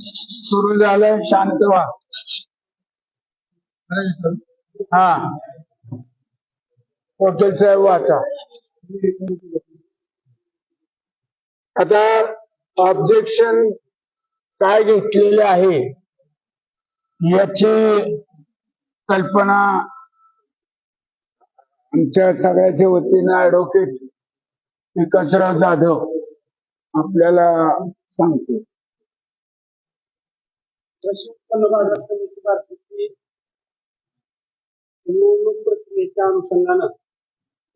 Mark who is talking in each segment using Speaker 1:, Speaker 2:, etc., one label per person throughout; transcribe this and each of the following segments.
Speaker 1: सुरू झालं शांत व्हा. हा. वकील साहेब वाचा. आता ऑब्जेक्शन काय घेतलेले आहे? याची कल्पना आमच्या सगळ्याच्या वतीनं ऍडव्होकेट विकासराव जाधव आपल्याला सांगते.
Speaker 2: कृषी उत्पन्न बाजार समिती बार्शीची निवडणूक प्रक्रियेच्या अनुषंगानं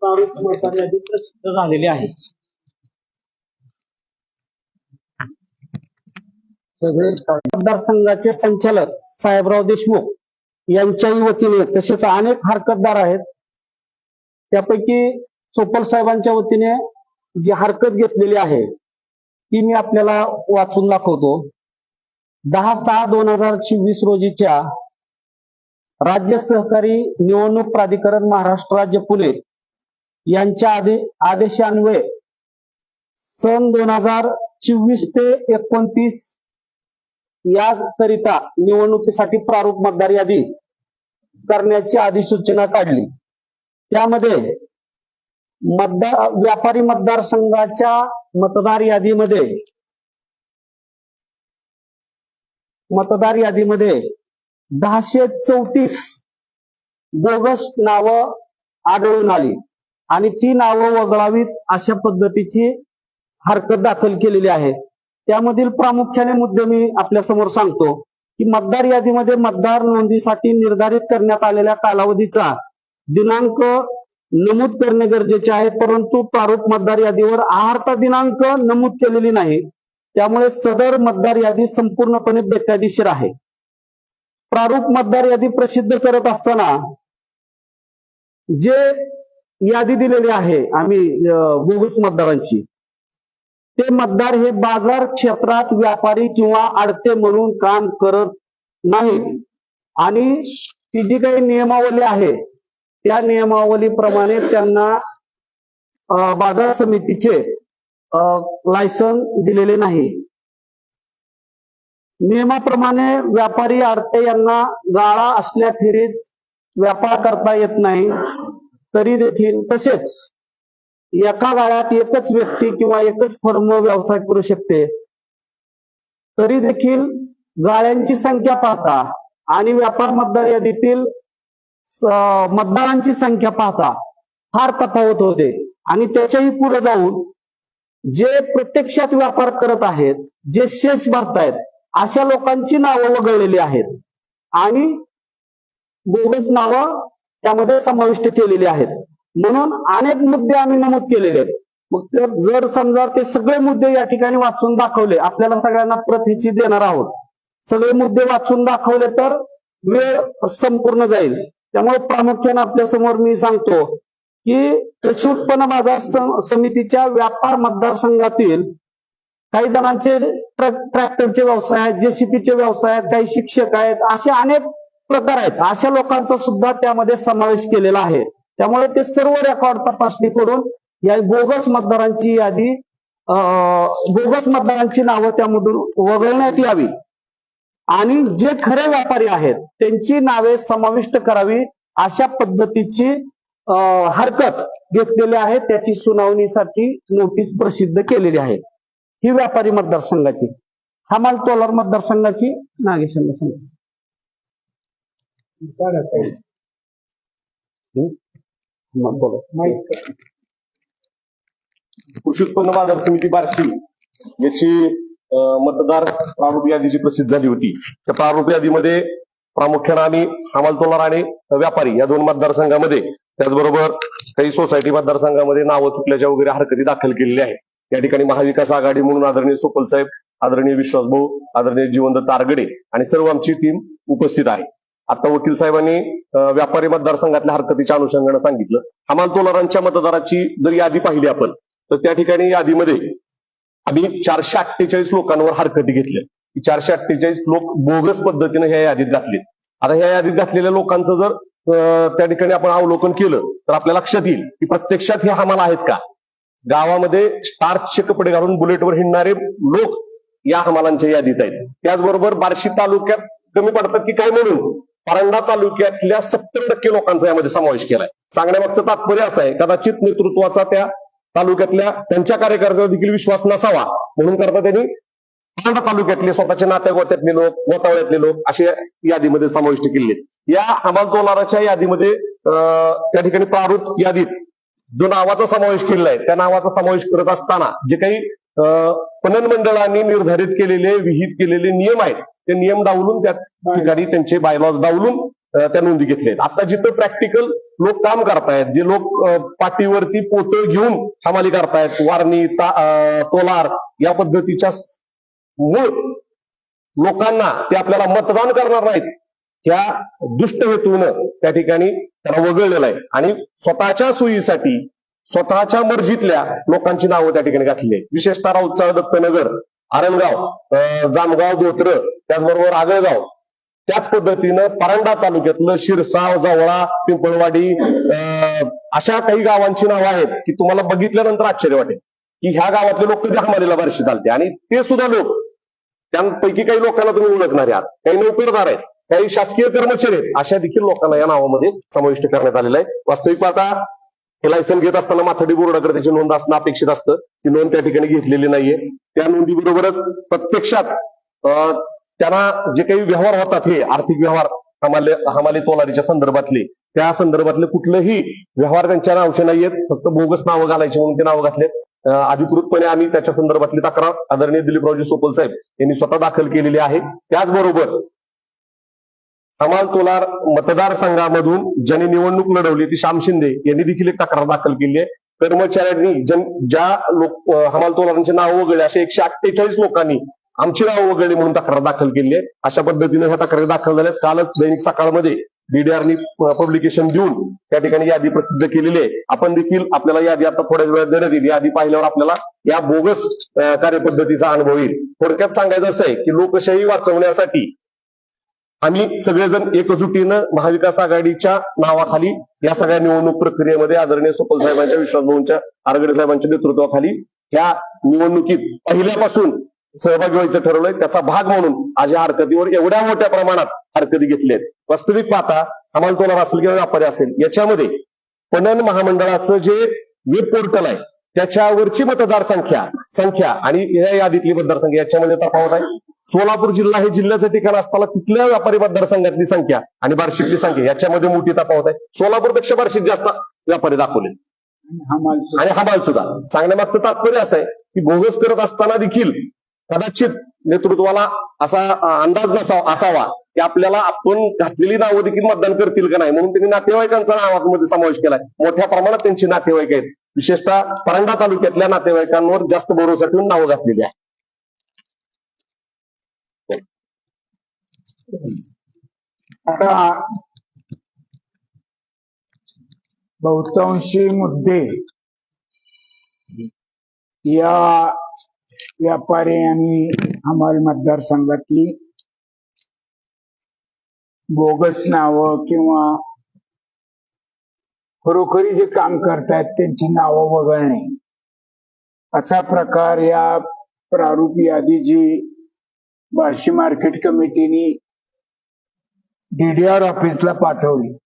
Speaker 2: प्रारूप मतदार यादी प्रसिद्ध झालेली आहे
Speaker 1: सगळे
Speaker 2: मतदारसंघाचे संचालक साहेबराव देशमुख यांच्याही वतीने तसेच अनेक हरकतदार आहेत. त्यापैकी सोपल साहेबांच्या वतीने जी हरकत घेतलेली आहे ती मी आपल्याला वाचून दाखवतो. दहा सहा दोन हजार चोवीस रोजीच्या राज्य सहकारी निवडणूक प्राधिकरण महाराष्ट्र राज्य पुणे यांच्या आदे आदेशान्वये सन दोन हजार चोवीस ते एकोणतीस याकरिता निवडणुकीसाठी प्रारूप मतदार यादी करण्याची अधिसूचना काढली. त्यामध्ये मतदार व्यापारी मतदारसंघाच्या मतदार यादीमध्ये मतदार यादीमध्ये दहाशे चौतीस बोगस नावं आढळून आली. आणि ती नावं वगळावीत अशा पद्धतीची हरकत दाखल केलेली आहे. त्यामधील प्रामुख्याने मुद्दे मी आपल्यासमोर सांगतो की मतदार यादीमध्ये मतदार नोंदीसाठी निर्धारित करण्यात आलेल्या कालावधीचा दिनांक नमूद करणे गरजेचे आहे परंतु प्रारूप मतदार यादीवर आहारता दिनांक नमूद केलेली नाही. त्यामुळे सदर मतदार यादी संपूर्णपणे बेकायदेशीर आहे. प्रारूप मतदार यादी प्रसिद्ध करत असताना जे यादी दिलेली आहे आम्ही अं, बोगस मतदारांची ते मतदार हे बाजार क्षेत्रात व्यापारी किंवा आडते म्हणून काम करत नाहीत. आणि ती जी काही नियमावली आहे त्या नियमावलीप्रमाणे त्यांना अं, बाजार समितीचे लायसन दिलेले नाही. नियमाप्रमाणे व्यापारी आडते यांना गाळा असल्याखेरीज व्यापार करता येत नाही तरी देखील तसेच एका गाळ्यात एकच व्यक्ती किंवा एकच फर्म व्यवसाय करू शकते. तरी देखील गाळ्यांची संख्या पाहता आणि व्यापार मतदार यादीतील मतदारांची संख्या पाहता फार तफावत होते आणि त्याच्याही पुढे जाऊन जे प्रत्यक्षात व्यापार करत आहेत जे शेष भरतायत अशा लोकांची नावं वगळलेली आहेत. आणि बोगस नावं त्यामध्ये समाविष्ट केलेली आहेत. म्हणून अनेक मुद्दे आम्ही नमूद केलेले आहेत. मग तर जर समजा ते सगळे मुद्दे या ठिकाणी वाचून दाखवले आपल्याला सगळ्यांना प्रत ह्याची देणार आहोत. सगळे मुद्दे वाचून दाखवले तर वेळ संपूर्ण जाईल. त्यामुळे प्रामुख्याने आपल्यासमोर मी सांगतो की कृषी उत्पन्न बाजार समितीच्या व्यापार मतदारसंघातील काही जणांचे ट्रॅक्टरचे व्यवसाय आहेत जेसीपीचे व्यवसाय आहेत काही शिक्षक आहेत असे अनेक प्रकार आहेत. अशा लोकांचा सुद्धा त्यामध्ये समावेश केलेला आहे. त्यामुळे ते सर्व रेकॉर्ड तपासणी करून या बोगस मतदारांची यादी अं, बोगस मतदारांची नावं त्यामधून वगळण्यात यावी. आणि जे खरे व्यापारी आहेत त्यांची नावे समाविष्ट करावी अशा पद्धतीची हरकत घेतलेली आहे त्याची सुनावणीसाठी नोटीस प्रसिद्ध केलेली आहे. ही व्यापारी मतदारसंघाची. हमाल तोलार मतदारसंघाची नागेश सांगा.
Speaker 3: कृषी उत्पन्न बाजार समिती बार्शी याची मतदार प्रारूप यादी जी प्रसिद्ध झाली होती. त्या प्रारूप यादीमध्ये प्रामुख्याने आम्ही हमाल तोलार आणि व्यापारी या दोन मतदारसंघामध्ये त्याचबरोबर काही सोसायटी मतदारसंघामध्ये नावं चुकल्याच्या वगैरे हरकती दाखल केलेल्या आहेत. या ठिकाणी महाविकास आघाडी म्हणून आदरणीय सोपल साहेब आदरणीय विश्वास भाऊ आदरणीय जीवंत तारगडे आणि सर्व आमची टीम उपस्थित आहे. आता वकील साहेबांनी व्यापारी मतदारसंघातल्या हरकतीच्या अनुषंगानं सांगितलं. हमाल तोलारांच्या मतदाराची जर यादी पाहिली आपण तर त्या ठिकाणी यादीमध्ये आम्ही चारशे अठ्ठेचाळीस लोकांवर हरकती घेतल्या. चारशे अठ्ठेचाळीस लोक बोगस पद्धतीने ह्या यादीत घातले आता ह्या यादीत घातलेल्या लोकांचं जर त्या ठिकाणी आपण अवलोकन केलं तर आपल्या लक्षात येईल की प्रत्यक्षात हे हमाल आहेत का? गावामध्ये स्टार्चचे कपडे घालून बुलेटवर हिंडणारे लोक या हमालांच्या यादीत आहेत. त्याचबरोबर बार्शी तालुक्यात कमी पडतात की काय म्हणून परंडा तालुक्यातल्या सत्तर टक्के लोकांचा यामध्ये समावेश केलाय. सांगण्यामागचं तात्पर्य असं आहे कदाचित नेतृत्वाचा त्या तालुक्यातल्या त्यांच्या कार्यकर्त्यावर देखील विश्वास नसावा म्हणून करता त्यांनी परंडा तालुक्यातले स्वतःचे नातेगोत्यातले लोक गोतावळ्यातले लोक असे यादीमध्ये समाविष्ट केले आहेत. या हमाल तोलाराच्या यादीमध्ये अं, त्या ठिकाणी प्रारूप यादीत जो नावाचा समावेश केलेला आहे त्या नावाचा समावेश करत असताना जे काही अं, पणन मंडळांनी निर्धारित केलेले विहित केलेले नियम आहेत ते नियम डावलून त्या ठिकाणी त्यांचे बायलॉज डावलून त्या नोंदी घेतल्या आहेत. आता जिथं प्रॅक्टिकल लोक काम करतायत जे लोक पाठीवरती पोतळ घेऊन हमाली करतायत वारणी ता- अं, तोलार या पद्धतीच्या मूळ लोकांना ते आपल्याला मतदान करणार नाहीत ह्या दुष्ट हेतूनं त्या ठिकाणी त्याला वगळलेलं आहे. आणि स्वतःच्या सोयीसाठी स्वतःच्या मर्जीतल्या लोकांची नावं त्या ठिकाणी घातली आहेत. विशेषतः राऊतचाळ दत्तनगर आरणगाव अं, जामगाव धोत्र त्याचबरोबर आगळगाव. त्याच पद्धतीनं परांडा तालुक्यातलं शिरसाव जवळा पिंपळवाडी अं, अशा काही गावांची नावं आहेत की तुम्हाला बघितल्यानंतर आश्चर्य वाटेल. की ह्या गावातले लोक कधी हमालीला बारशी चालते. आणि ते सुद्धा लोक त्यांपैकी काही लोकांना तुम्ही ओळखणार आहात. काही नोकरदार आहेत. काही शासकीय कर्मचारी आहेत. अशा देखील लोकांना या नावामध्ये समाविष्ट करण्यात आलेलं आहे. वास्तविक पाहता हे लायसन घेत असताना माथाडी बोर्डाकडे त्याची नोंद असणं अपेक्षित असतं. ती नोंद त्या ठिकाणी घेतलेली नाहीये. त्या नोंदीबरोबरच प्रत्यक्षात अं, त्यांना जे काही व्यवहार होतात हे आर्थिक व्यवहार हमाले हमाले तोलारीच्या संदर्भातले त्या संदर्भातले कुठलेही व्यवहार त्यांच्या नावचे नाहीयेत. फक्त बोगस नावं घालायचे म्हणून ते नावं घातलेत. अधिकृतपणे आम्ही त्याच्या संदर्भातली तक्रार आदरणीय दिलीपरावजी सोपल साहेब यांनी स्वतः दाखल केलेली आहे. त्याचबरोबर हमाल तोलार मतदारसंघामधून ज्यांनी निवडणूक लढवली ती श्याम शिंदे यांनी देखील एक तक्रार दाखल केली आहे. कर्मचाऱ्यांनी जन ज्या लोक हमाल तोलारांचे नाव वगळले अशा एकशे अठ्ठेचाळीस लोकांनी आमची नाव वगळली म्हणून तक्रार दाखल केली आहे. अशा पद्धतीने ह्या तक्रारी दाखल झाल्यात कालच दैनिक सकाळमध्ये डीडीआरनी पब्लिकेशन देऊन त्या ठिकाणी यादी प्रसिद्ध केलेली आहे. आपण देखील आपल्याला यादी आता थोड्याच वेळात देण्यात येईल. यादी पाहिल्यावर आपल्याला या बोगस कार्यपद्धतीचा अनुभव येईल. थोडक्यात सांगायचं असं आहे की लोकशाही वाचवण्यासाठी आम्ही सगळेजण एकजुटीनं महाविकास आघाडीच्या नावाखाली या सगळ्या निवडणूक प्रक्रियेमध्ये आदरणीय सोपल साहेबांच्या विश्वासभाऊंच्या आरगडे साहेबांच्या नेतृत्वाखाली ह्या निवडणुकीत पहिल्यापासून सहभागी व्हायचं ठरवलंय. त्याचा भाग म्हणून आज या हरकतीवर एवढ्या मोठ्या प्रमाणात हरकती घेतल्या आहेत वास्तविक पाहता हमाल तोलार असेल किंवा व्यापारी असेल. याच्यामध्ये पणन महामंडळाचं जे वेब पोर्टल आहे त्याच्यावरची मतदारसंख्या संख्या आणि या यादीतली मतदारसंख्या याच्यामध्ये तफावत आहे. सोलापूर जिल्हा हे जिल्ह्याचं ठिकाण असताना तिथल्या व्यापारी मतदारसंघातली संख्या आणि बार्शीतली संख्या याच्यामध्ये मोठी तफावत आहे. सोलापूरपेक्षा बार्शीत जास्त व्यापारी दाखवले. आणि हमाल सुद्धा. सांगण्यामागचं तात्पर्य असं आहे की बोगस करत असताना देखील कदाचित नेतृत्वाला असा अंदाज नसा असावा की आपल्याला आपण घातलेली नावं देखील मतदान करतील का नाही? म्हणून त्यांनी नातेवाईकांचा नावामध्ये समावेश केलाय. मोठ्या प्रमाणात त्यांची नातेवाईक आहेत. विशेषतः परंडा तालुक्यातल्या नातेवाईकांवर जास्त भरोसा ठेवून नावं घातलेली आहे
Speaker 1: आता बहुतांशी मुद्दे या व्यापारी आणि हमाल मतदारसंघातली बोगस नावं किंवा खरोखरी जे काम करतायत त्यांची नावं वगळणे असा प्रकार या प्रारूप यादी जी बार्शी मार्केट कमिटीनी डीडीआर ऑफिसला पाठवली.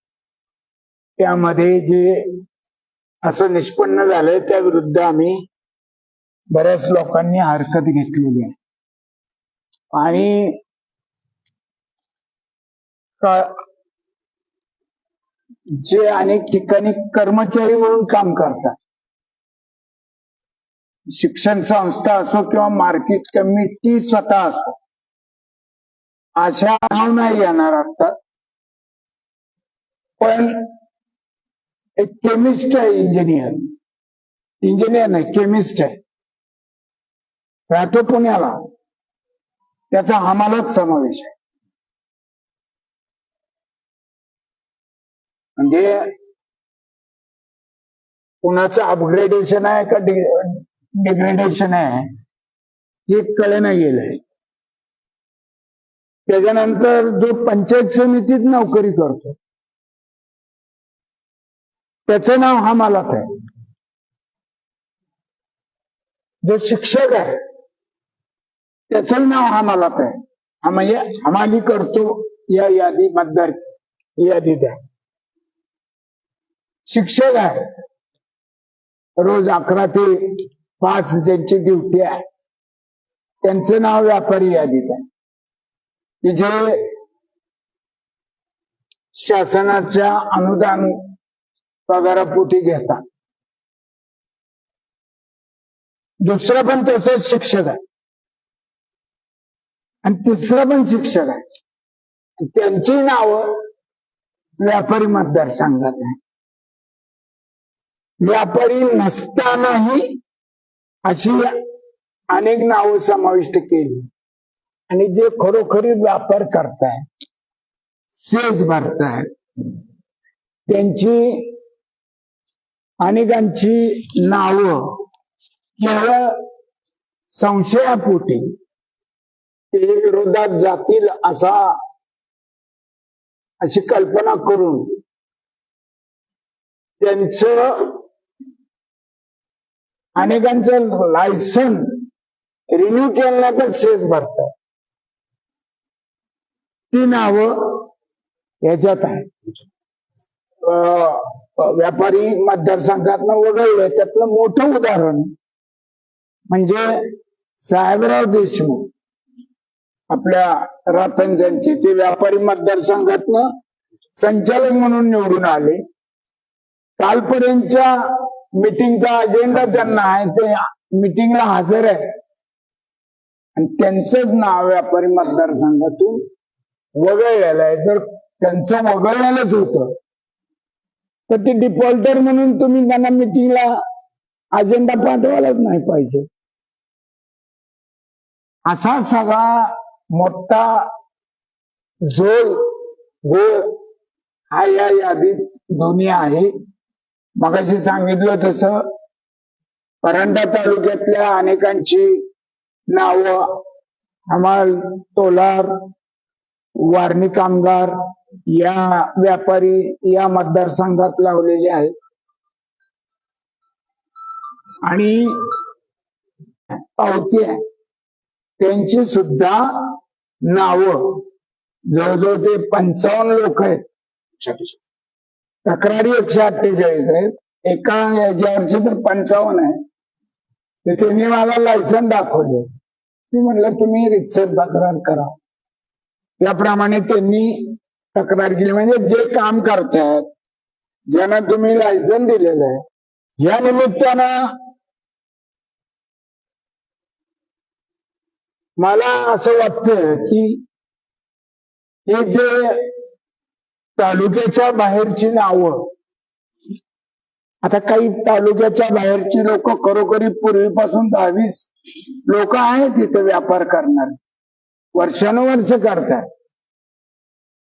Speaker 1: त्यामध्ये जे असं निष्पन्न झालंय त्या विरुद्ध आम्ही बऱ्याच लोकांनी हरकत घेतलेली आहे. आणि जे अनेक ठिकाणी कर्मचारी म्हणून काम करतात. शिक्षण संस्था असो किंवा मार्केट कमिटी स्वतः असो. अशा नाव नाही येणार आता पण एक केमिस्ट आहे इंजिनियर इंजिनियर नाही केमिस्ट आहे. राहतो पुण्याला. त्याचा आम्हालाच समावेश आहे. म्हणजे कुणाचं अपग्रेडेशन आहे का डिग्रेडेशन आहे हे कळेना गेलंय. त्याच्यानंतर जो पंचायत समितीत नोकरी करतो त्याचं नाव हा मलाच आहे. जो शिक्षक आहे त्याचं नाव हा हमालात आहे. हा म्हणजे हमाली करतो या यादी मतदार यादीत आहे शिक्षक आहे रोज अकरा ते पाच ज्यांची ड्युटी आहे त्यांचं नाव व्यापारी यादीत आहे. की जे शासनाच्या अनुदान पगारापोटी घेतात. दुसरं पण तसंच शिक्षक आहे. आणि तिसरं पण शिक्षक आहे. त्यांची नावं व्यापारी मतदारसंघात आहे व्यापारी नसतानाही अशी अनेक नावं समाविष्ट केली. आणि जे खरोखरी व्यापार करताय सेज भरताय त्यांची अनेकांची नाव केवळ संशयापोटी ते विरोधात जातील असा अशी कल्पना करून त्यांचं अनेकांचं लायसन रिन्यू केलं सेज भरतात ती नावं याच्यात आहे व्यापारी मतदारसंघातनं वगळलं त्यातलं मोठं उदाहरण म्हणजे साहेबराव देशमुख. आपल्या रातंजनचे ते व्यापारी मतदारसंघातनं संचालक म्हणून निवडून आले. कालपर्यंतच्या मिटिंगचा अजेंडा त्यांना आहे ते मिटिंगला हजर आहे आणि त्यांचंच नाव व्यापारी मतदारसंघातून वगळलेला आहे. जर त्यांचं वगळलेलंच होतं तर ते डिफॉल्टर म्हणून तुम्ही त्यांना मिटिंगला अजेंडा पाठवायलाच नाही पाहिजे. असा सगळा मोठा झोल गोळ हा या यादीत दोन्ही आहे. मगाशी सांगितलं तसं परंडा तालुक्यातल्या अनेकांची नावं हमाल तोलार वारणी कामगार या व्यापारी या मतदारसंघात लावलेले आहेत. आणि पावती आहे. त्यांची सुद्धा नाव जवळजवळ ते पंचावन्न लोक आहेत. तक्रारी एकशे अठ्ठेचाळीस आहेत. एका याच्यावरचे तर पंचावन्न आहे. ते त्यांनी मला लायसन दाखवले. मी म्हणलं तुम्ही रितसर तक्रार करा. त्याप्रमाणे त्यांनी तक्रार केली. म्हणजे जे काम करतायत ज्यांना तुम्ही लायसन दिलेलं आहे या निमित्तानं मला असं वाटतं की हे जे तालुक्याच्या बाहेरची नावं आता काही तालुक्याच्या बाहेरची लोक खरोखरी पूर्वीपासून दहावीस लोक आहेत तिथे व्यापार करणार. वर्षानुवर्ष करतात.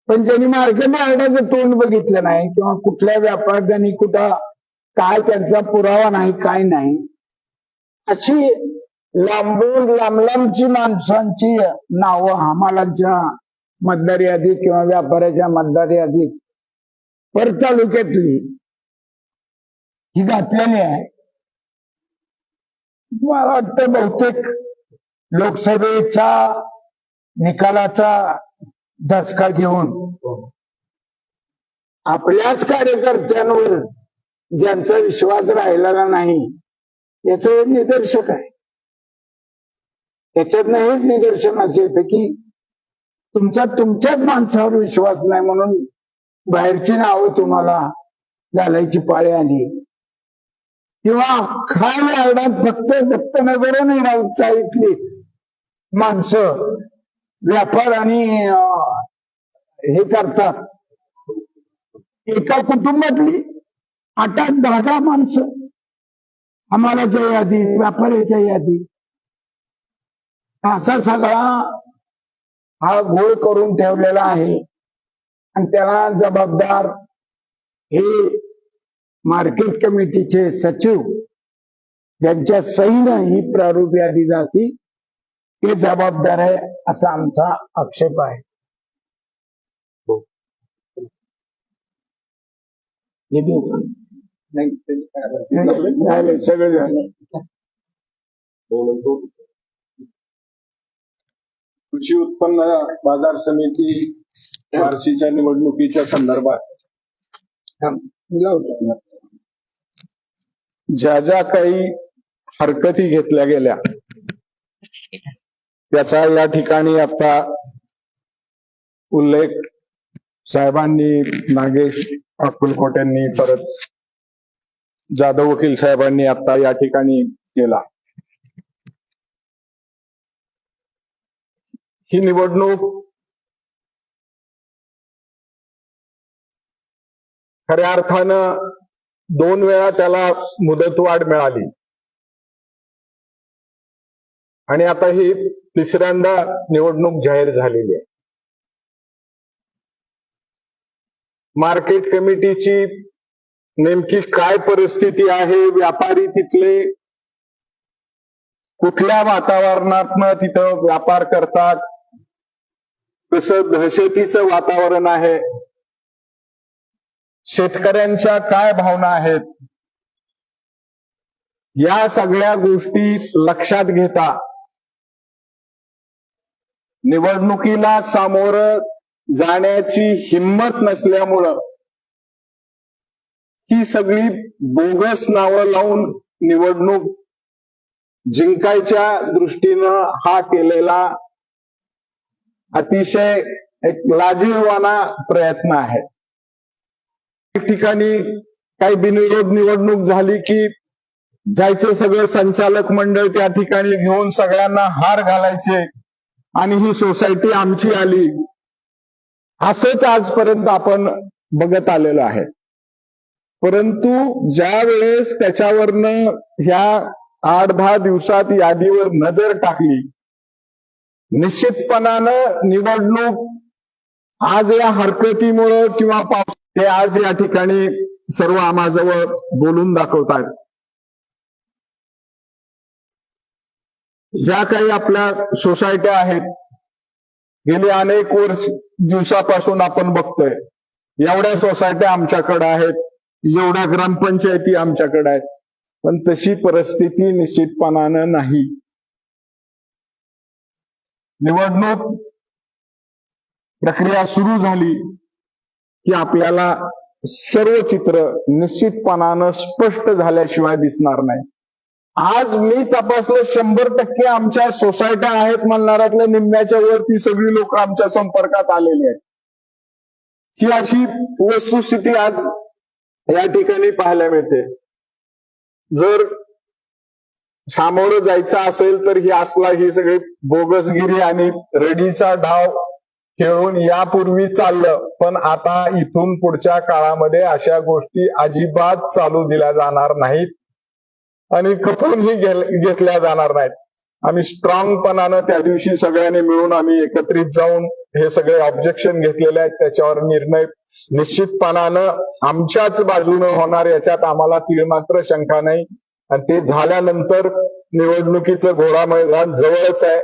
Speaker 1: पण ज्यांनी मार्केट यार्डाचं तोंड बघितलं नाही किंवा कुठल्या व्यापाऱ्यांनी कुठं काय त्यांचा पुरावा नाही काय नाही अशी लांबून लांब लांबची माणसांची नावं हमालांच्या मतदार यादीत किंवा व्यापाऱ्याच्या मतदार यादीत पर तालुक्यातली ही घातलेली आहे. मला वाटतं बहुतेक लोकसभेचा निकालाचा धसका घेऊन आपल्याच कार्यकर्त्यांवर ज्यांचा विश्वास राहिलेला नाही याच निदर्शक आहे. त्याच्यातनं हेच निदर्शन असं येतं की तुमचा तुमच्याच माणसावर विश्वास नाही म्हणून बाहेरची नावं तुम्हाला घालायची पाळी आली. किंवा खाल यार्डात फक्त फक्त आणि राऊतसाईतलीच माणसं. व्यापार आणि हे करतात. एका कुटुंबातली आठ आठ दहा दहा माणसं आम्हालाच्या यादी व्यापाऱ्याच्या यादी. असा सगळा हा घोळ करून ठेवलेला आहे. आणि त्याला जबाबदार हे मार्केट कमिटीचे सचिव ज्यांच्या सहीनं ही प्रारूप यादी जाती ते जबाबदार आहे. असा आमचा आक्षेप आहे. हे. सगळं झालं कृषी उत्पन्न बाजार समिती बार्शीच्या निवडणुकीच्या संदर्भात.
Speaker 4: ज्या ज्या काही हरकती घेतल्या गेल्या त्याचा या ठिकाणी आता उल्लेख साहेबांनी नागेश अक्कलकोट्यांनी परत जाधव वकील साहेबांनी आता या ठिकाणी केला. ही निवडणूक खऱ्या अर्थानं दोन वेळा त्याला मुदतवाढ मिळाली. आणि आता ही तिसऱ्यांदा निवडणूक जाहीर झालेली आहे. मार्केट कमिटीची नेमकी काय परिस्थिती आहे? व्यापारी तिथले कुठल्या वातावरणातनं तिथं व्यापार करतात? कसं दहशतीचं वातावरण आहे. शेतकऱ्यांच्या काय भावना आहेत? या सगळ्या गोष्टी लक्षात घेता निवडणुकीला सामोरं जाण्याची हिंमत नसल्यामुळं ही सगळी बोगस नावं लावून निवडणूक जिंकायच्या दृष्टीनं हा केलेला अतिशय एक लाजीरवाना प्रयत्न आहे. एक ठिकाणी काही बिनविरोध निवडणूक झाली की जायचं सगळं संचालक मंडळ त्या ठिकाणी घेऊन सगळ्यांना हार घालायचे. आणि ही सोसायटी आमची आली. असंच आजपर्यंत आपण बघत आलेलो आहे. परंतु ज्या वेळेस त्याच्यावरनं ह्या आठ दहा दिवसात यादीवर नजर टाकली निश्चितपणानं निवडणूक आज या हरकतीमुळं किंवा पाऊस ते आज या ठिकाणी सर्व आम्हाजवळ बोलून दाखवतात ज्या काही आपल्या सोसायट्या आहेत गेली अनेक वर्ष दिवसापासून आपण बघतोय एवढ्या सोसायट्या आमच्याकडे आहेत एवढ्या ग्रामपंचायती आमच्याकडे आहेत पण तशी परिस्थिती निश्चितपणानं नाही. निवडणूक प्रक्रिया सुरू झाली की आपल्याला सर्व चित्र निश्चितपणानं स्पष्ट झाल्याशिवाय दिसणार नाही. आज मी तपासलं शंभर टक्के आमच्या सोसायट्या आहेत म्हणणाऱ्यातल्या निम्म्याच्या वरती सगळी लोक आमच्या संपर्कात आलेली आहेत. ही अशी वस्तुस्थिती आज या ठिकाणी पाहायला मिळते. जर सामोरं जायचं असेल तर ही असला ही सगळी बोगसगिरी आणि रडीचा डाव खेळून यापूर्वी चाललं पण आता इथून पुढच्या काळामध्ये अशा गोष्टी अजिबात चालू दिल्या जाणार नाहीत. आणि खपूनही घेतल्या जाणार नाहीत. आम्ही स्ट्रॉंगपणानं त्या दिवशी सगळ्यांनी मिळून आम्ही एकत्रित जाऊन हे सगळे ऑब्जेक्शन घेतलेले आहेत. त्याच्यावर निर्णय निश्चितपणानं आमच्याच बाजूनं होणार याच्यात आम्हाला तीळ मात्र शंका नाही. आणि ते झाल्यानंतर निवडणुकीचं घोडा मैदान जवळच आहे.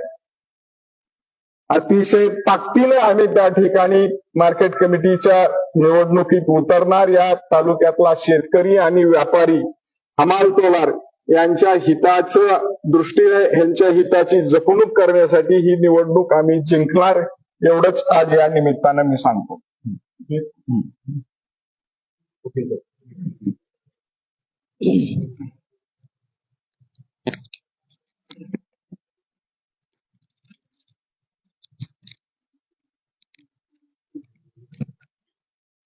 Speaker 4: अतिशय ताकदीनं आम्ही त्या ठिकाणी मार्केट कमिटीच्या निवडणुकीत उतरणार. या तालुक्यातला शेतकरी आणि व्यापारी हमाल तोलार यांच्या हिताचं दृष्टीने यांच्या हिताची जपणूक करण्यासाठी ही निवडणूक आम्ही जिंकणार एवढंच आज या निमित्तानं मी सांगतो.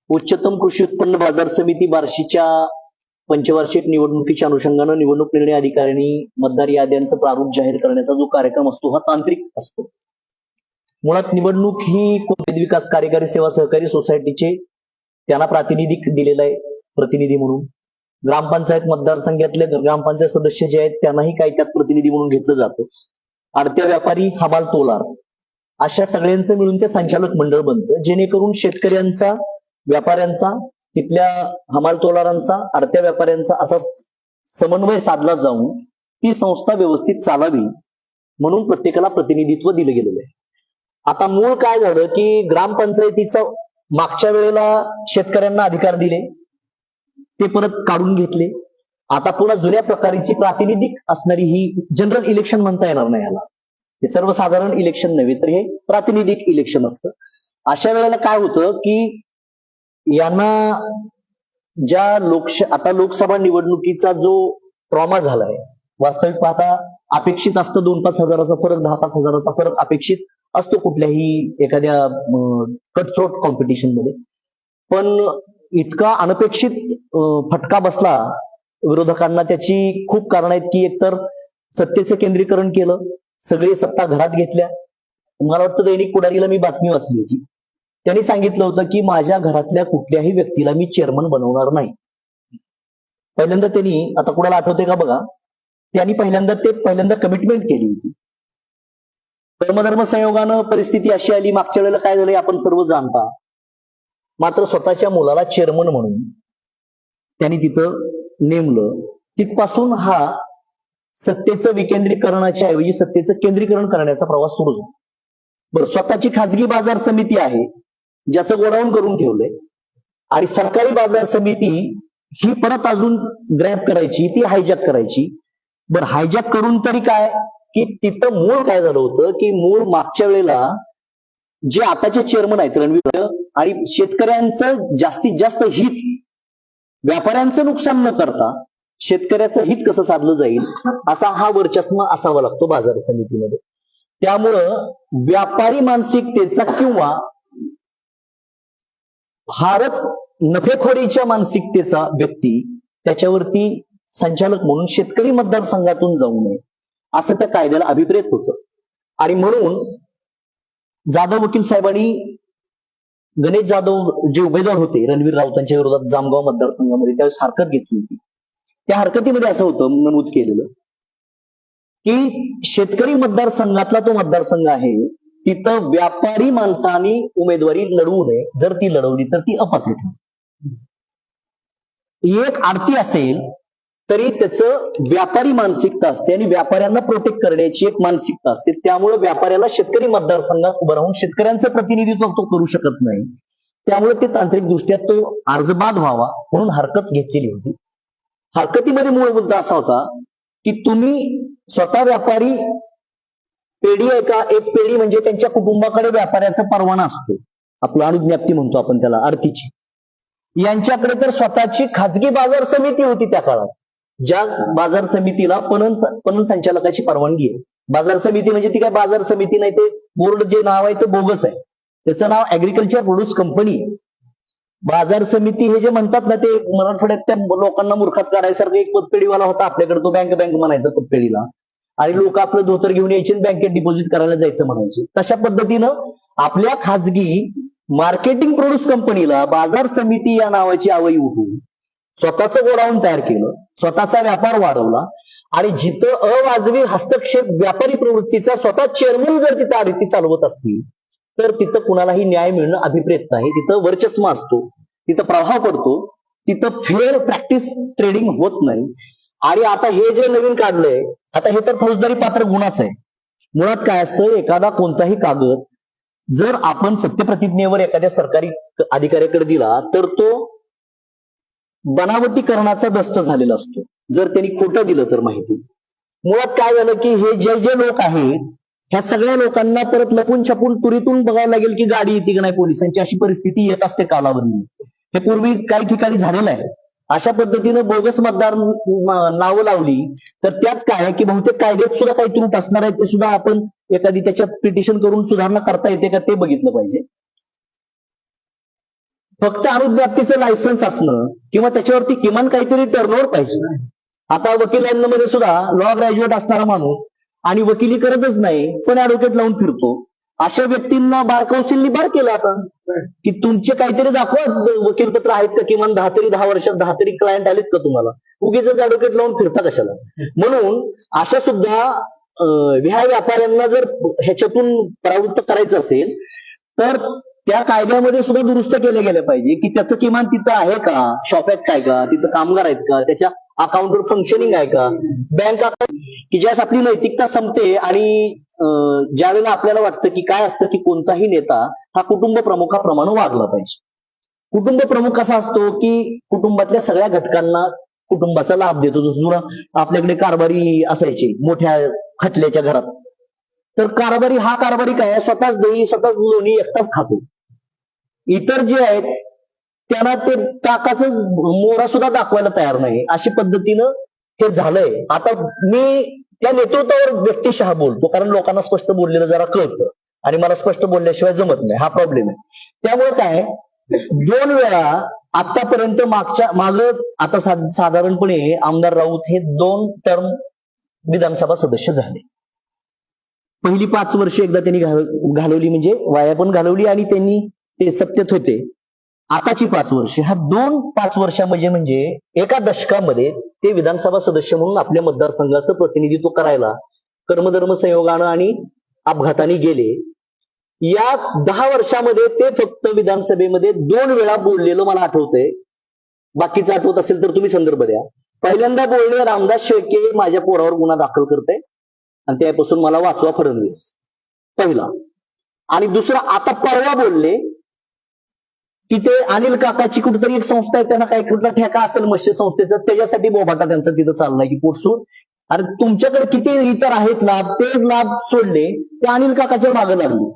Speaker 5: उच्चतम कृषी उत्पन्न बाजार समिती बार्शीच्या पंचवार्षिक निवडणुकीच्या अनुषंगानं निवडणूक निर्णय अधिकाऱ्यांनी मतदार याद्यांचं प्रारूप जाहीर करण्याचा जो कार्यक्रम असतो हा तांत्रिक असतो. मुळात निवडणूक ही कोणती विकास कार्यकारी सेवा सहकारी सोसायटीचे त्यांना प्रातिनिधिक दिलेला आहे प्रतिनिधी म्हणून. ग्रामपंचायत मतदारसंघातले ग्रामपंचायत सदस्य जे आहेत त्यांनाही काही त्यात प्रतिनिधी म्हणून घेतलं जातं. आडत्या व्यापारी हमाल तोलार. अशा सगळ्यांचं मिळून ते संचालक मंडळ बनतं. जेणेकरून शेतकऱ्यांचा व्यापाऱ्यांचा तिथल्या हमाल तोलारांचा आरत्या व्यापाऱ्यांचा असा समन्वय साधला जाऊन ती संस्था व्यवस्थित चालावी म्हणून प्रत्येकाला प्रतिनिधित्व दिलं गेलेलं आहे. आता मूळ काय झालं की ग्रामपंचायतीचं मागच्या वेळेला शेतकऱ्यांना अधिकार दिले ते परत काढून घेतले. आता पुन्हा जुन्या प्रकारची प्रातिनिधिक असणारी ही जनरल इलेक्शन म्हणता येणार नाही याला. हे सर्वसाधारण इलेक्शन नव्हे तर हे प्रातिनिधिक इलेक्शन असतं. अशा वेळेला काय होतं की यांना ज्या लोकश आता लोकसभा निवडणुकीचा जो ट्रॉमा झालाय वास्तविक पाहता अपेक्षित असतं दोन पाच हजाराचा फरक दहा पाच हजाराचा फरक अपेक्षित असतो कुठल्याही एखाद्या कटथ्रोट कॉम्पिटिशनमध्ये. पण इतका अनपेक्षित फटका बसला विरोधकांना त्याची खूप कारण आहेत की एकतर सत्तेचं केंद्रीकरण केलं सगळी सत्ता घरात घेतल्या. मला वाटतं दैनिक पुढारीला मी बातमी वाचली होती. त्यांनी सांगितलं होतं की माझ्या घरातल्या कुठल्याही व्यक्तीला मी चेअरमन बनवणार नाही. पहिल्यांदा त्यांनी आता कुणाला आठवते का बघा? त्यांनी पहिल्यांदा ते पहिल्यांदा कमिटमेंट केली होती. धर्मधर्म संयोगानं परिस्थिती अशी आली मागच्या वेळेला काय झालं आपण सर्व जाणता. मात्र स्वतःच्या मुलाला चेअरमन म्हणून त्यांनी तिथं नेमलं. तिथपासून हा सत्तेचं विकेंद्रीकरणाच्या ऐवजी सत्तेचं केंद्रीकरण करण्याचा प्रवास सुरू झाला. बरं स्वतःची खाजगी बाजार समिती आहे. ज्याचं गोडाऊन करून ठेवलंय. आणि सरकारी बाजार समिती ही परत अजून ग्रॅप करायची ती हायजॅक करायची. बरं हायजॅक करून तरी काय? की तिथं मूळ काय झालं होतं? की मूळ मागच्या वेळेला जे आताचे चेअरमन आहेत रणवीर आणि शेतकऱ्यांचं जास्तीत जास्त हित व्यापाऱ्यांचं नुकसान न करता शेतकऱ्याचं हित कसं साधलं जाईल? असा हा वर्चस्व असावा लागतो बाजार समितीमध्ये. त्यामुळं व्यापारी मानसिकतेचा किंवा फारच नफेखोरीच्या मानसिकतेचा व्यक्ती त्याच्यावरती संचालक म्हणून शेतकरी मतदारसंघातून जाऊ नये असं त्या कायद्याला अभिप्रेत होतं. आणि म्हणून जाधव वकील साहेबांनी गणेश जाधव जे उमेदवार होते रणवीर राऊतांच्या विरोधात जामगाव मतदारसंघामध्ये त्यावेळेस हरकत घेतली होती. त्या हरकतीमध्ये असं होतं नमूद केलेलं की शेतकरी मतदारसंघातला तो मतदारसंघ आहे तिथं व्यापारी माणसानी उमेदवारी लढवू नये. जर ती लढवली तर ती अपात्र ठरेल. एक आरती असेल तरी त्याचं व्यापारी मानसिकता असते आणि व्यापाऱ्यांना प्रोटेक्ट करण्याची एक मानसिकता असते. त्यामुळे व्यापाऱ्याला शेतकरी मतदारसंघात उभं राहून शेतकऱ्यांचं प्रतिनिधित्व तो करू शकत नाही. त्यामुळे ते तांत्रिक दृष्ट्या तो अर्जबाद व्हावा म्हणून हरकत घेतलेली होती. हरकतीमध्ये मूळ मुद्दा असा होता की तुम्ही स्वतः व्यापारी पेढी आहे का? एक पेढी म्हणजे त्यांच्या कुटुंबाकडे व्यापाऱ्याचा परवाना असतो. आपलं अनुज्ञप्ती म्हणतो आपण त्याला आरतीची. यांच्याकडे तर स्वतःची खाजगी बाजार समिती होती त्या काळात. ज्या बाजार समितीला पणन पणन संचालकाची परवानगी आहे. बाजार समिती म्हणजे ती काय बाजार समिती नाही ते बोर्ड जे नाव आहे ते बोगस आहे. त्याचं नाव ऍग्रिकल्चर प्रोड्यूस कंपनी बाजार समिती हे जे म्हणतात ना ते मराठवाड्यात त्या लोकांना मूर्खात काढायसारखं एक पतपेढीवाला होता आपल्याकडे तो बँक बँक म्हणायचा पतपेढीला. आणि लोक आपलं धोतर घेऊन यायचे बँकेत डिपॉझिट करायला जायचं म्हणायचे. तशा पद्धतीनं आपल्या खाजगी मार्केटिंग प्रोड्यूस कंपनीला बाजार समिती या नावाची आवई उठून स्वतःचं गोडाऊन तयार केलं स्वतःचा व्यापार वाढवला आणि जिथं अवाजवी हस्तक्षेप व्यापारी प्रवृत्तीचा स्वतः चेअरमन जर तिथं आरती चालवत असतील तर तिथं कुणालाही न्याय मिळणं अभिप्रेत नाही. तिथं वर्चस्व असतो तिथं प्रभाव पडतो तिथं फेअर प्रॅक्टिस ट्रेडिंग होत नाही. आणि आता हे जे नवीन काढलंय आता हे तर फौजदारी पात्र गुन्हाच आहे. मुळात काय असतं एखादा कोणताही कागद जर आपण सत्यप्रतिज्ञेवर एखाद्या सरकारी अधिकाऱ्याकडे दिला तर तो बनावटीकरणाचा दस्त झालेला असतो. जर त्यांनी खोटं दिलं तर माहिती. मुळात काय झालं की हे जे जे लोक आहेत ह्या सगळ्या लोकांना परत लपून छपून तुरीतून बघावं लागेल की गाडी येते की नाही पोलिसांची अशी परिस्थिती येत असते कालावधी हे पूर्वी काही ठिकाणी झालेलं आहे. अशा पद्धतीनं बोगस मतदार नावं लावली. तर त्यात काय आहे की बहुतेक कायद्यात सुद्धा काही त्रुट असणार आहे ते सुद्धा आपण एखादी त्याच्यात पिटिशन करून सुधारणा करता येते का ते बघितलं पाहिजे. फक्त अनुज्ञप्तीचं लायसन्स असणं किंवा त्याच्यावरती किमान काहीतरी टर्नओव्हर पाहिजे. आता वकिलांमध्ये सुद्धा लॉ ग्रॅज्युएट असणारा माणूस आणि वकिली करतच नाही पण ऍडव्होकेट लावून फिरतो. अशा व्यक्तींना बार कौन्सिलनी बार केलं आता. की तुमचे काहीतरी दाखवा वकीलपत्र आहेत का? किमान दहा तरी दहा वर्षात दहा तरी क्लायंट आलेत का तुम्हाला? उगीच ऍडव्होकेट लावून फिरता कशाला? म्हणून अशा सुद्धा ह्या व्यापाऱ्यांना जर ह्याच्यातून प्रवृत्त करायचं असेल तर त्या कायद्यामध्ये सुद्धा दुरुस्त केले गेले पाहिजे. की त्याचं किमान तिथं आहे का? शॉप ऍक्ट आहे का? तिथं कामगार आहेत का? त्याच्या अकाउंटवर फंक्शनिंग आहे का? बँक अकाउंट की ज्यास आपली नैतिकता संपते आणि ज्या वेळेला आपल्याला वाटतं की काय असतं की कोणताही नेता हा कुटुंब प्रमुखाप्रमाणे वागला पाहिजे. कुटुंब प्रमुख कसा असतो की कुटुंबातल्या सगळ्या घटकांना कुटुंबाचा लाभ देतो. जसं आपल्याकडे कारभारी असायचे मोठ्या खटल्याच्या घरात. तर कारभारी हा कारभारी काय स्वतःच दही स्वतःच लोणी एकटाच खातो. इतर जे आहेत त्यांना ते ताकाचं मोरा सुद्धा दाखवायला तयार नाही. अशी पद्धतीनं हे झालंय. आता मी त्या नेतृत्वावर व्यक्तिशः बोलतो कारण लोकांना स्पष्ट बोललेलं जरा कळतं. आणि मला स्पष्ट बोलल्याशिवाय जमत नाही. हा प्रॉब्लेम आहे. त्यामुळे काय दोन वेळा आतापर्यंत मागच्या माग आता साधारणपणे आमदार राऊत हे दोन टर्म विधानसभा सदस्य झाले. पहिली पाच वर्ष एकदा त्यांनी घालवली म्हणजे वाया पण घालवली आणि त्यांनी ते सत्तेत होते. आताची पाच वर्ष ह्या दोन पाच वर्षामध्ये म्हणजे एका दशकामध्ये ते विधानसभा सदस्य म्हणून आपल्या मतदारसंघाचं प्रतिनिधित्व करायला कर्मधर्म संयोगानं आणि अपघाताने गेले. या दहा वर्षामध्ये ते फक्त विधानसभेमध्ये दोन वेळा बोललेलं मला आठवतंय. बाकीचं आठवत असेल तर तुम्ही संदर्भ द्या. पहिल्यांदा बोलणे रामदास शेळके माझ्या पोरावर गुन्हा दाखल करते आणि त्यापासून मला वाचवा फडणवीस. पहिला. आणि दुसरा आता परवा बोलले की ते अनिल काकाची कुठेतरी एक संस्था आहे त्यांना काही कुठला ठेका असेल मत्स्य संस्थेचा त्याच्यासाठी बोबाटा त्यांचा तिथं चाललाय की पोटसून. आणि तुमच्याकडे किती इतर आहेत लाभ ते लाभ सोडले ते अनिल काकाच्या मागे लागले.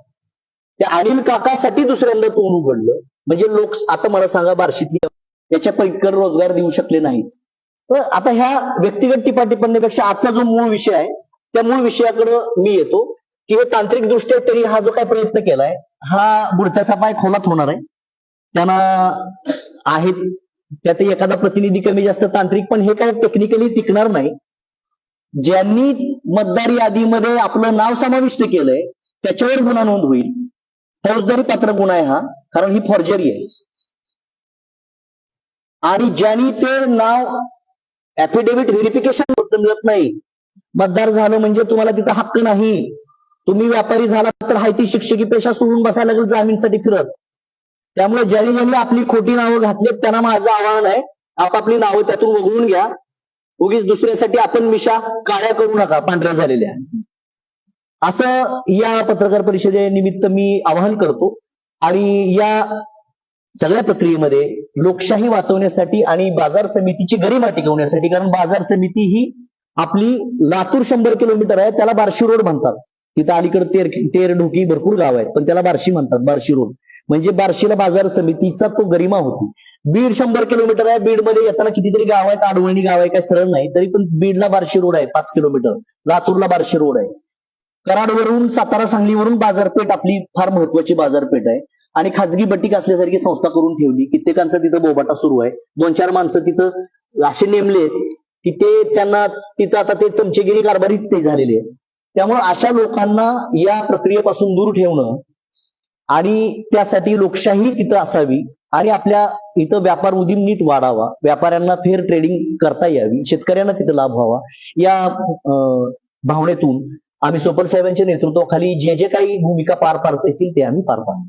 Speaker 5: त्या अनिल काकासाठी दुसऱ्यांदा तोंड उघडलं. म्हणजे लोक आता मला सांगा बार्शीतली याच्या पैकर रोजगार देऊ शकले नाहीत. तर आता ह्या व्यक्तिगत टिपाटिपण्यापेक्षा आजचा जो मूळ विषय आहे त्या मूळ विषयाकडे मी येतो की हे तांत्रिक दृष्ट्या तरी हा जो काही प्रयत्न केलाय हा बुडत्याचा पाय खोलात होणार आहे. त्यांना आहेत त्यात एखादा प्रतिनिधी कमी जास्त तांत्रिक पण हे काय टेक्निकली टिकणार नाही. ज्यांनी मतदार यादीमध्ये आपलं नाव समाविष्ट केलंय त्याच्यावर गुन्हा नोंद होईल. फौजदारी पात्र गुन्हा आहे हा कारण ही फॉर्जरी आहे. आणि ज्यांनी ते नाव ऍफिडेव्हिट व्हेरिफिकेशन मिळत नाही मतदार झालं म्हणजे तुम्हाला तिथं हक्क नाही. तुम्ही व्यापारी झाला तर हायती शिक्षकी पेशा सोडून बसायला लागेल जामीनसाठी फिरत. त्यामुळे ज्यांनी ज्यांनी आपली खोटी नावं घातली त्यांना माझं आव्हान आहे आपापली नावं त्यातून वगळून घ्या. उगीच दुसऱ्यासाठी आपण मिशा काळ्या करू नका पांढऱ्या झालेल्या. असं या पत्रकार परिषदेनिमित्त मी आवाहन करतो. आणि या सगळ्या प्रक्रियेमध्ये लोकशाही वाचवण्यासाठी आणि बाजार समितीची गरिमा टिकवण्यासाठी कारण बाजार समिती ही आपली लातूर शंभर किलोमीटर आहे त्याला बार्शी रोड म्हणतात. तिथं अलीकडे तेर तेर ढोकी भरपूर गाव आहेत पण त्याला बार्शी म्हणतात बार्शी रोड. म्हणजे बार्शीला बाजार समितीचा तो गरिमा होती. बीड शंभर किलोमीटर आहे बीडमध्ये येताना कितीतरी गाव आहेत आडवणी गाव आहे काय सरळ नाही तरी पण बीडला बार्शी रोड आहे पाच किलोमीटर. लातूरला बार्शी रोड आहे. कराडवरून सातारा सांगलीवरून बाजारपेठ आपली फार महत्वाची बाजारपेठ आहे. आणि खाजगी बटीक असल्यासारखी संस्था करून ठेवली कित्येकांचा तिथं बोबाटा सुरू आहे. दोन चार माणसं तिथं असे नेमले की ते त्यांना तिथं आता ते चमचेगिरी कारभारीच ते झालेले आहे त्यामुळे अशा लोकांना या प्रक्रियेपासून दूर ठेवणं आणि त्यासाठी लोकशाही तिथं असावी आणि आपल्या इथं व्यापार उदीम नीट वाढावा व्यापाऱ्यांना फेअर ट्रेडिंग करता यावी शेतकऱ्यांना तिथं लाभ व्हावा या अं, भावनेतून आम्ही सोपल साहेबांच्या नेतृत्वाखाली जे जे काही भूमिका पार पाडता येतील ते आम्ही पार पाडू